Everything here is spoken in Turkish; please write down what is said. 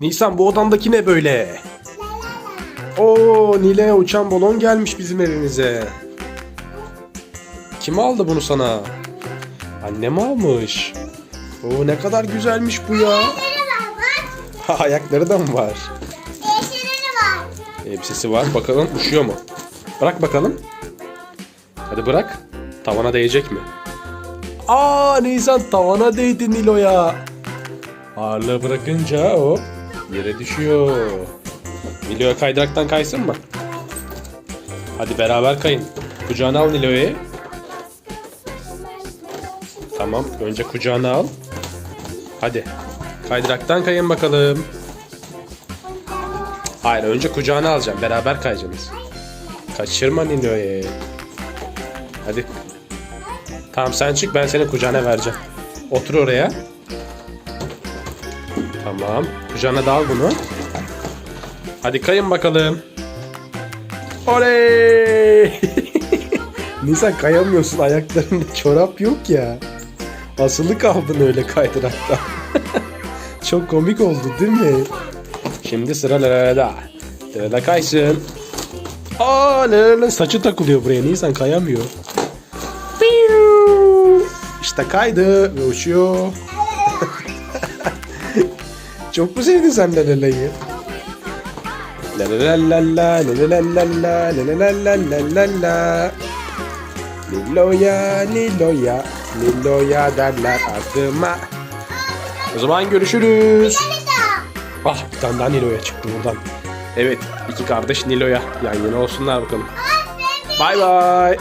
Nisan bu odandaki ne böyle? Oo Nile uçan balon gelmiş bizim evimize. Kim aldı bunu sana? Annem almış. Oo ne kadar güzelmiş bu ya. Ha, ayakları da mı var? Elbisesi var. Bakalım üşüyor mu? Bırak bakalım. Hadi bırak. Tavana değecek mi? Aa Nisan tavana değdi Nilo'ya. Ağırlığı bırakınca o yere düşüyor. Nilo'ya kaydıraktan kaysın mı? Hadi beraber kayın. Kucağına al Nilo'yu. Tamam. Önce kucağına al. Hadi. Kaydıraktan kayın bakalım. Hayır önce kucağına alacağım. Beraber kayacaksınız. Kaçırma Nilo'yu. Hadi. Tamam sen çık ben seni kucağına vereceğim. Otur oraya. Tamam. Kucağına da al bunu. Hadi kayın bakalım. Oley! Nisan kayamıyorsun ayaklarında çorap yok ya. Asılı kaldın öyle kaydırakta. Çok komik oldu değil mi? Şimdi sıra Lala'da. Lala kaysın. Aa Lala'nın saçı takılıyor buraya. Nisan kayamıyor. İşte kaydı ve uçuyor. Çok mu sevdin sen Lalelayı? Lalalala lalalala lalalala Liloya Liloya Liloya derler adıma O zaman görüşürüz. Ah bir tane daha Nilo'ya çıktı buradan. Evet iki kardeş Nilo'ya yan yana olsunlar bakalım. Bay bay.